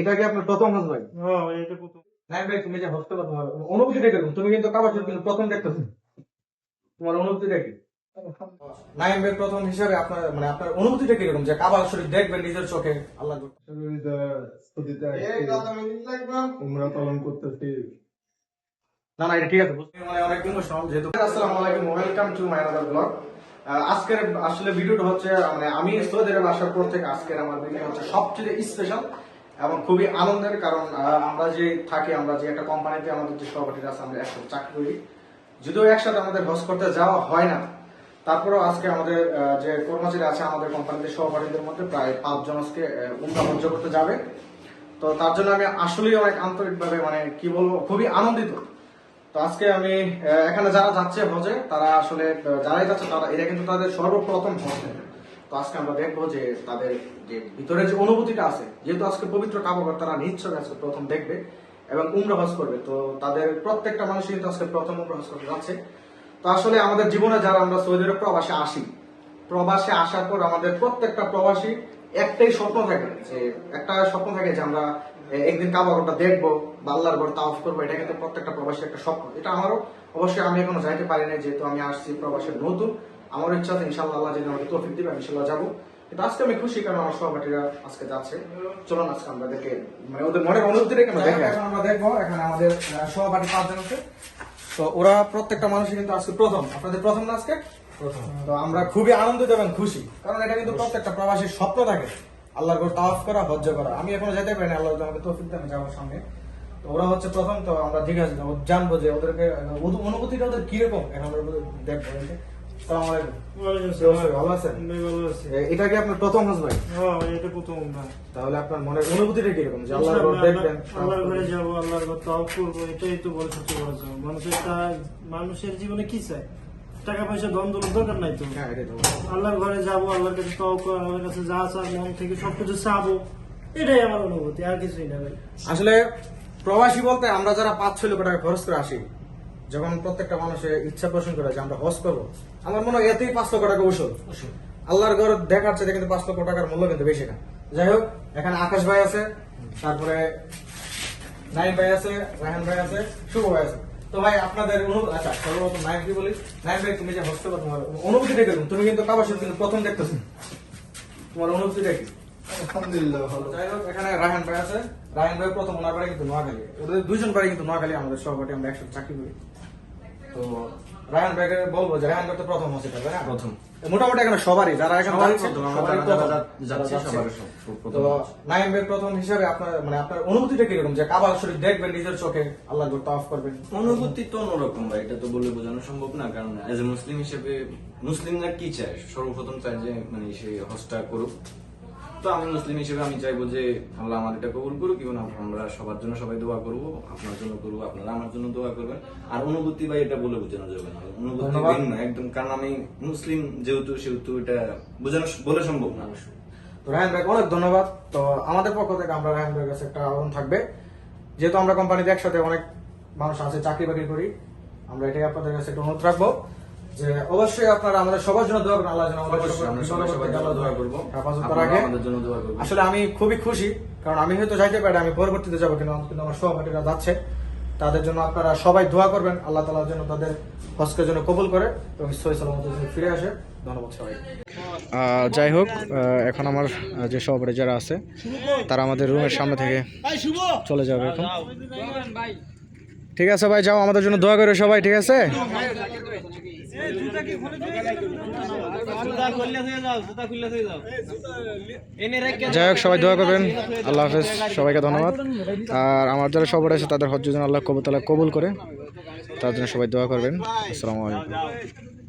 এটা কি আপনার প্রথম হজ ভাই হ্যাঁ এটা প্রথম। নাইম ভাই তুমি যে হজ করবা তোমার অনুভূতিটা কীরকম তুমি কিন্তু কাবার শরীফ কিন্তু প্রথম দেখতেছো। তোমার অনুভূতিটা কি নাইম ভাই প্রথম হিসাবে আপনার মানে আপনার অনুভূতিটা কীরকম? যে কাবার শরীফ দেখবেন নিজের চোখে আল্লাহ উমরা পালন করতেছি। না না এটা ঠিক আছে বুঝতে মানে অনেক ইমোশনাল যেহেতু আসসালামু আলাইকুম welcome to my another blog আজকের আসলে ভিডিওটা হচ্ছে মানে আমি সৌদি আরবে আসার পর থেকে আজকের আমার ভিডিও হচ্ছে সবচেয়ে স্পেশাল এবং খুবই আনন্দের কারণ আমরা যে থাকি, আমরা যে একটা কোম্পানিতে আমাদের যে সহপাঠীরা আছে, আমরা একসাথে চাকরি করি। যদিও একসাথে আমাদের হজ করতে যাওয়া হয় না, তারপরেও আজকে আমাদের যে কর্মচারী আছে আমাদের কোম্পানিতে সহপাঠীদের মধ্যে প্রায় পাঁচজন আজকে উমরা হজ্জ করতে যাবে। তো তার জন্য আমি আসলেই অনেক আন্তরিকভাবে মানে কি বলব, খুবই আনন্দিত। তো আজকে আমি এখানে যারা যাচ্ছে হজে তারা আসলে যারাই যাচ্ছে তারা এটা কিন্তু তাদের সর্বপ্রথম হজ তো আজকে আমরা দেখব যে তাদের যে ভিতরে যে অনুভূতিটা আছে, যেহেতু আজকে পবিত্র কাবাগর তারা নিশ্চয় আজকে প্রথম দেখবে এবং উমরা করবে। তো তাদের প্রত্যেকটা মানুষ কিন্তু আজকে প্রথম উমরা হজ করতে যাচ্ছে। তো আসলে আমাদের জীবনে যারা আমরা সৌদি আরব প্রবাসে আসি, প্রবাসে আসার পর আমাদের প্রত্যেকটা প্রবাসী একটাই স্বপ্ন থাকে, যে একটা স্বপ্ন থাকে যে আমরা একদিন কাবাগরটা দেখব বা আল্লাহর ঘর তাওয়াফ করব, এটা কিন্তু প্রত্যেকটা প্রবাসী একটা স্বপ্ন। এটা আমারও, অবশ্যই আমি এখনও যাইতে পারি না যেহেতু আমি আসছি প্রবাসের নতুন। আমার ইচ্ছা আছে ইনশাল্লাহ আল্লাহ যদি আমাকে তৌফিক দিবে আমি ইনশাল্লাহ যাব। কিন্তু আজকে আমি খুশি কারণ আমার সহপাঠীরা আজকে যাচ্ছে। চলুন আজকে আমরা দেখে মানে ওদের মনের অনুভূতি রেখে আমরা দেখে আমরা দেখব এখানে আমাদের সহপাঠী পাঁচজন আছে। তো ওরা প্রত্যেকটা মানুষই কিন্তু আজকে প্রথম। আপনাদের প্রথম না আজকে? তো আমরা খুবই আনন্দিত এবং খুশি। কারণ এটা কিন্তু প্রত্যেকটা প্রবাসীর স্বপ্ন থাকে। আল্লাহর ঘর তাওয়াফ করা হজ্জ করা। আমি এখনও যেতে পারি না আল্লাহ আমাকে তৌফিক দেন যাব সামনে। তো ওরা হচ্ছে প্রথম তো আমরা ও জানব যে ওদেরকে ওদের অনুভূতিটা ওদের কীরকম? এখন আমরা দেখব সালাম আলাইকুম। ওয়ালাইকুম কি অবস্থা? আসসালাম। ভালো আছেন? ভালো আছি। এটা কি আপনার প্রথম হজ ভাই? হ্যাঁ এটা প্রথম না তাহলে আপনার মনের অনুভূতিটা কীরকম? যে আল্লাহর ঘর দেখবেন আল্লাহর ঘরে যাব আল্লাহর ঘর তাও করব এটাই তো বড় সত্যি বড় কথা। মানুষের জীবনে কি চায়? টাকা পয়সা ধন দৌলত দরকার নাই তো? হ্যাঁ আল্লাহর ঘরে যাব আল্লাহর কাছে তাও আল্লাহর কাছে যা চার মন থেকে সবকিছু চাবো। এটাই আমার অনুভূতি আর কিছুই না ভাই। আসলে প্রবাসী বলতে আমরা যারা পাঁচ ছয় লক্ষ টাকা খরচ করে আসি যখন প্রত্যেকটা মানুষের ইচ্ছা পোষণ করে যে আমরা হজ করব আমার মনে হয় এতেই পাঁচ লক্ষ টাকা ওষুধ আল্লাহর ঘর দেখার চেয়ে কিন্তু পাঁচ লক্ষ টাকার মূল্য কিন্তু বেশি না। যাই হোক এখানে আকাশ ভাই আছে তারপরে নাইম ভাই আছে রাহান ভাই আছে শুভ ভাই আছে। তো ভাই আপনাদের অনুভূতি আচ্ছা সর্বপ্রথম নাইম কি বলি? নাইম ভাই তুমি যে হস্ত তোমার অনুভূতিটা কীরকম তুমি কিন্তু কাবার সাথে কিন্তু প্রথম দেখতেছো। তোমার অনুভূতিটা কি? আলহামদুলিল্লাহ ভালো। যাই হোক এখানে রায়হান ভাই আছে। রায়হান ভাই প্রথম ওনার বাড়ি কিন্তু নোয়াখালী। ওদের দুইজন বাড়ি কিন্তু নোয়াখালী আমাদের সহপাঠী আমরা একসাথে চাকরি করি। তো রায়হান ভাইকে বলব যে রায়হান ভাই তো প্রথম হচ্ছে তাই না? প্রথম। মোটামুটি এখানে সবারই যারা এখানে যাচ্ছে, প্রথম, আমরা সবারই যারা প্রথম। যারা যাচ্ছি, যারা সবারই যাচ্ছে। সব- প্রথম। তো নাইম ভাই প্রথম হিসাবে আপনার মানে আপনার অনুভূতিটা কীরকম? যে কাবা শরীফ দেখবেন নিজের চোখে আল্লাহ তাফ করবেন। অনুভূতি তো অন্যরকম ভাই এটা তো বলে বোঝানো সম্ভব না কারণ এজ এ মুসলিম হিসেবে মুসলিমরা কি চায়? সর্বপ্রথম চায় যে মানে সে হজটা করুক। তো আমি মুসলিম হিসেবে আমি চাইব যে আল্লাহ আমার এটা কবুল করুক এবং আমরা সবার জন্য সবাই দোয়া করব আপনার জন্য করব আপনারা আমার জন্য দোয়া করবেন। আর অনুভূতি ভাই এটা বলে বোঝানো যাবে না। অনুভূতি। ভিন্ন একদম কারণ আমি মুসলিম যেহেতু সেহেতু এটা বোঝানো বলে সম্ভব না। তো রায়হান ভাই অনেক ধন্যবাদ। তো আমাদের পক্ষ থেকে আমরা রায়হান ভাইয়ের কাছে একটা আবেদন থাকবে। যেহেতু আমরা কোম্পানিতে একসাথে অনেক মানুষ আছে চাকরি বাকরি করি আমরা এটাই আপনাদের কাছে একটা অনুরোধ রাখব। যে অবশ্যই আপনারা আমাদের সবার জন্য দোয়া করবেন আল্লাহ যেন আমরা জন্য দোয়া করব। হেফাজত আপনারা রাখে আমাদের জন্য দোয়া করবেন। আসলে আমি খুবই খুশি কারণ আমি হয়তো যাইতে পারি আমি পরবর্তীতে যাব কিন্তু আমার- কিন্তু আমার সহপাঠীরা যাচ্ছে। তাদের জন্য আপনারা সবাই দোয়া করবেন আল্লাহ তালার জন্য তাদের হজকের জন্য কবুল করে এবং সহি সালামত ফিরে আসে। ধন্যবাদ সবাই যাই হোক এখন আমার যে সহপাঠী যারা আছে তারা আমাদের রুমের সামনে থেকে চলে যাবে এখন। ঠিক আছে ভাই যাও আমাদের জন্য দোয়া করে সবাই ঠিক আছে? যাই হোক সবাই দোয়া করবেন। আল্লাহ হাফেজ। সবাইকে ধন্যবাদ। আর আমার যারা সবার আছে তাদের হজ যেন আল্লাহ কবুল তালা কবুল করে। তার জন্য সবাই দোয়া করবেন। আসসালামু আলাইকুম।